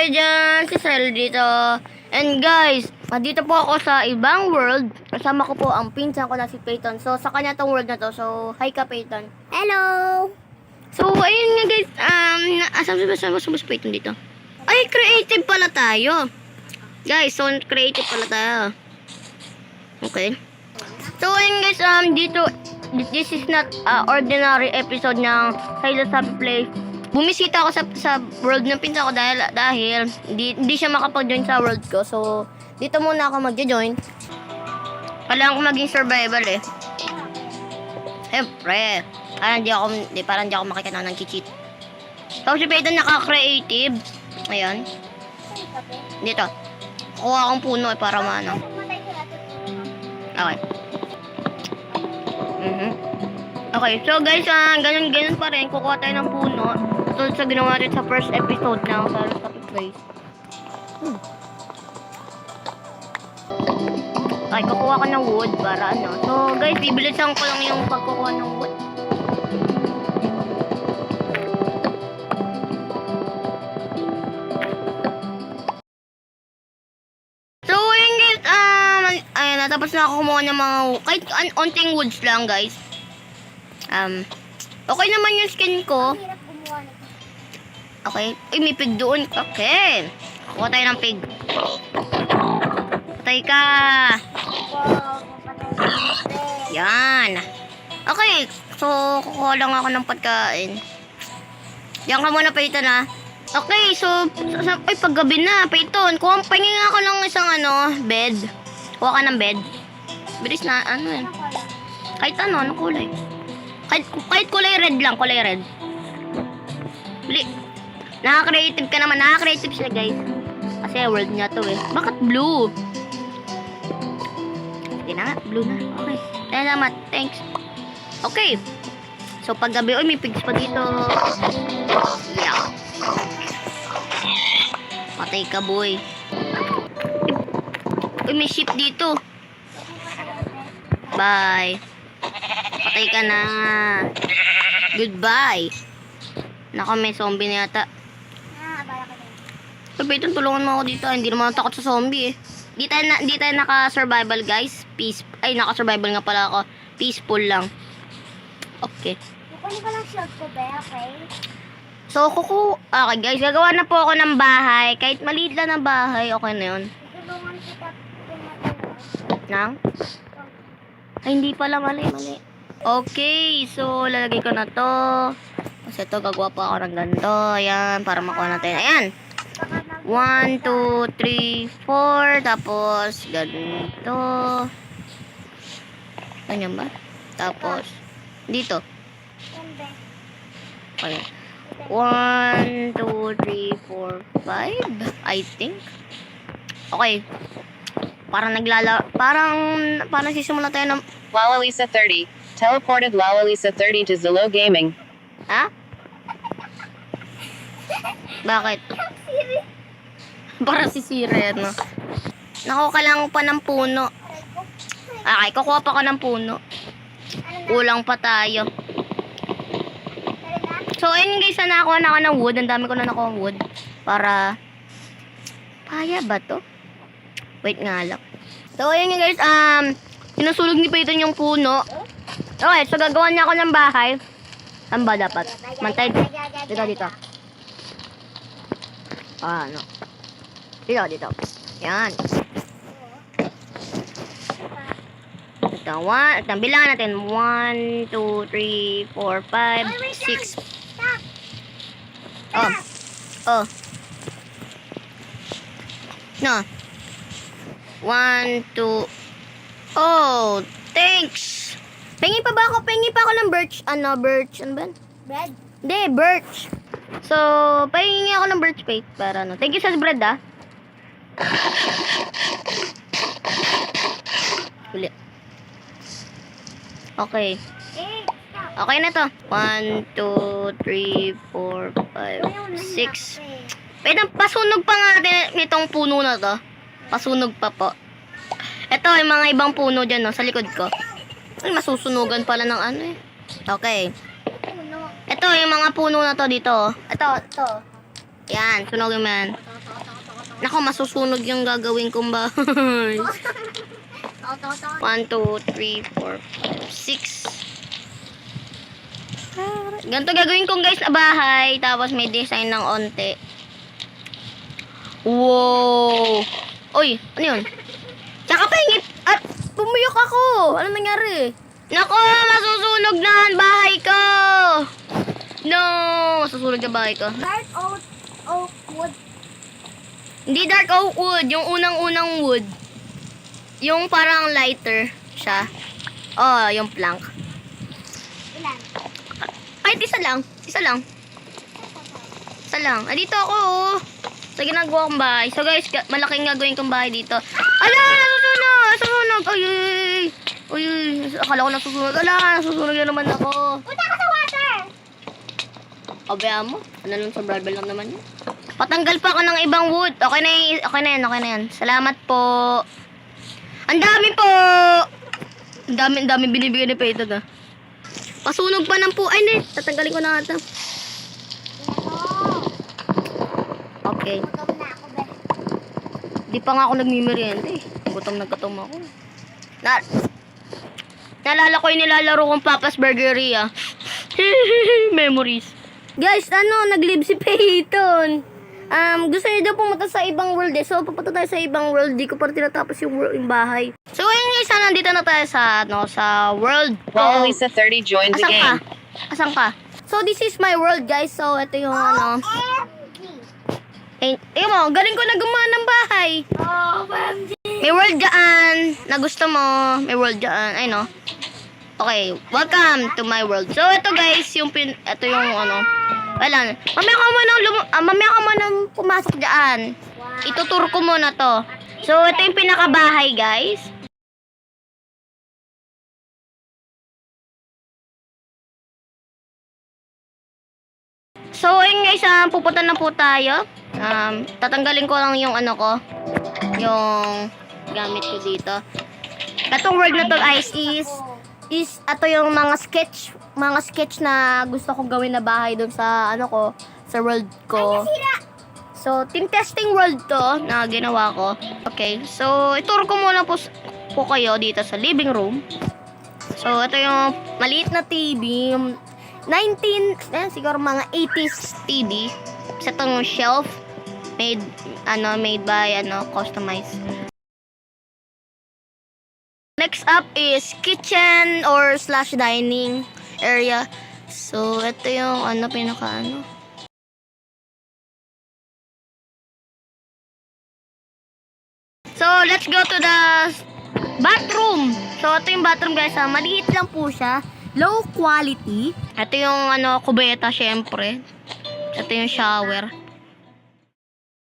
kayo dyan? Si Sel dito. And guys, dito po ako sa ibang world. Kasama ko po ang pinsan ko na si Peyton. So, sa kanya tong world na to. So, hi ka Peyton. Hello! So, ayun nga guys. Um, asan ba sa sa si Peyton dito? Ay, creative pala tayo. Guys, so creative pala tayo. Okay. So, ayun guys, um, dito, this is not uh, ordinary episode ng Halo Sabi Play. Bumisita ako sa, sa world ng pinsa ko dahil, dahil hindi, hindi siya makapag-join sa world ko. So, dito muna ako mag-join. Kailangan ko maging survival eh. Siyempre. Parang di ako, di, parang di ako makikita ng cheat. So, si Peyton naka-creative. Ayan. Dito. Kuha akong puno eh, para maano. Okay. Mhm. Okay, so guys, ah, ganun ganun pa rin. Kukuha tayo ng puno. Tulad sa ginawa natin sa first episode Salo sa Place. Hmm. Okay, kukuha ko ng wood para ano. So guys, bibilisan ko lang yung pagkukuha ng wood. Um, natapos na ako kumuha ng mga, kahit an onting woods lang guys. Um, okay naman yung skin ko. Okay. Uy, may pig doon. Okay. Kuha tayo ng pig. Patay ka. Yan. Okay. So, kukuha lang ako ng pagkain. Diyan ka muna, Peyton, ha? Okay, so, sa, ay, paggabi na, Peyton. Kuha, pahingin ako ng isang, ano, bed. Kuha ka ng bed. Bilis na, ano, eh. Kahit ano, ano kulay? Kahit, kahit kulay red lang, kulay red. Bili. Nakaka-creative ka naman. Nakaka-creative siya, guys. Kasi world niya to, eh. Bakit blue? Hindi na nga, blue na. Okay. Salamat. Thanks. Okay. So, paggabi, oy, may pigs pa dito. Yeah. Patay ka, boy. Uy, may sheep dito. Bye. Patay ka na. Goodbye. Naka may zombie na yata. Peyton, tulungan mo ako dito. Hindi naman ako takot sa zombie eh. Di tayo, na, di tayo naka-survival, guys. Peace. Ay, naka-survival nga pala ako. Peaceful lang. Okay. Kukunin ko lang shield ko, be, okay? So, kuku... Okay, guys. Gagawa na po ako ng bahay. Kahit maliit lang na bahay, okay na yun. Tutulungan kita. Nang? Ay, hindi pala. Mali, mali. Okay. So, lalagay ko na to. Kasi ito, gagawa pa ako ng ganito. Ayan, para makuha natin. Ayan. Baka mag- 1, 2, 3, 4. Tapos, ganito. Ganyan ba? Tapos, dito. Yan, be. Okay. 1, 2, 3, 4, 5. I think. Okay. Parang naglala... Parang... Parang sisimula tayo ng... Lalisa 30. Teleported Lalisa 30 to Zillow Gaming. Ha? Bakit? Para si Sire, no? Nakuha lang pa ng puno. Okay, kukuha pa ko ng puno. Kulang pa tayo. So, ayun guys, na nakuha na ako ng wood. Ang dami ko na nakuha ng wood. Para... Paya ba to? Wait nga lang. So, ayun guys, um... Sinusulog ni Peyton yung puno. Okay, so gagawa niya ako ng bahay. Saan ba dapat? Mantay. Dito, dito. Ah, ano? Dito, dito. Yan. Ito, one. Ito, bilangan natin. One, two, three, four, five, six. Stop! Oh. Oh. No. One, two. Oh, thanks. Pengi pa ba ako? Pengi pa ako ng birch. Ano, birch? Ano ba? Bread? Hindi, birch. So, pahingi ako ng birch paste para ano. Thank you sa bread, ah. Huli. Okay. Okay na to. 1, 2, 3, 4, 5, 6. Pwede, pasunog pa nga natin itong puno na to. Pasunog pa po. Ito, yung mga ibang puno dyan, no, sa likod ko. Ay, masusunugan pala ng ano eh. Okay. Ito, yung mga puno na to dito. oh. Ito, ito. Yan, sunogin mo yan. Nako, masusunog yung gagawin kong bahay. Toto, toto. 1, 2, 3, 4, 5, 6. Ganito gagawin kong guys na bahay. Tapos may design ng onte. Wow! Uy, ano yun? Tsaka pahingit. At pumuyok ako. Ano nangyari? Nako, masusunog na ang bahay ko. No, masusunog ang bahay ko. Dark oak, oak wood. Hindi dark oak wood, yung unang-unang wood. Yung parang lighter siya. Oh, yung plank. Ilan? Kahit isa lang. Isa lang. Isa lang. Ah, dito ako, oh. Sa ginagawa kong bahay. So, guys, malaking gagawin kong bahay dito. Ala, nasusunog! Nasusunog! Ay, ay, ay. Uy, uy. Akala ko nasusunog. Ala, nasusunog na naman ako. Punta ka sa water! Pabayaan mo. Ano lang sa barbell lang naman yun. Patanggal pa ako ng ibang wood. Okay na yun. Okay na yan. Okay na yan. Salamat po. Ang dami po. Ang dami, ang dami binibigay ni Peyton ah. Pasunog pa ng po. Ay, hindi. Tatanggalin ko na ata. Okay. na. Di pa nga ako nagmimerienda eh. Gutom na ako. Na Naalala ko yung nilalaro kong Papa's Burgeria. Memories. Guys, ano, nag-live si Peyton. Um, gusto niya daw pumunta sa ibang world eh. So, pupunta tayo sa ibang world. Di ko pa tinatapos yung, world, yung bahay. So, ayun guys, nandito na tayo sa, ano, sa world. While Lisa 30 joined the Asan ka? game. Asan ka? So, this is my world, guys. So, ito yung, ano, eh, eh mo, galing ko na gumawa ng bahay. OMG! May world dyan na gusto mo. May world dyan. Ay, no? Okay, welcome to my world. So, ito guys, yung pin... Ito yung ano... Wala. Mamaya ka muna, lum- ah, mamaya ka muna pumasok dyan. Ituturo ko muna to. So, ito yung pinakabahay, guys. So, ayun guys, ah, pupunta na po tayo. Um, tatanggalin ko lang yung ano ko. Yung gamit ko dito. Itong word na to guys is is ato yung mga sketch mga sketch na gusto kong gawin na bahay doon sa ano ko sa world ko. So, team testing world to na ginawa ko. Okay. So, ituro ko muna po, po kayo dito sa living room. So, ito yung maliit na TV. Yung 19, eh, siguro mga 80s TV. Sa itong shelf. Made, ano, made by, ano, customized. Next up is kitchen or slash dining area. So, ito yung, ano, pinaka, ano. So, let's go to the bathroom. So, ito yung bathroom guys. Ha. Maliit lang po siya. Low quality. Ito yung ano, kubeta syempre. Ito yung shower.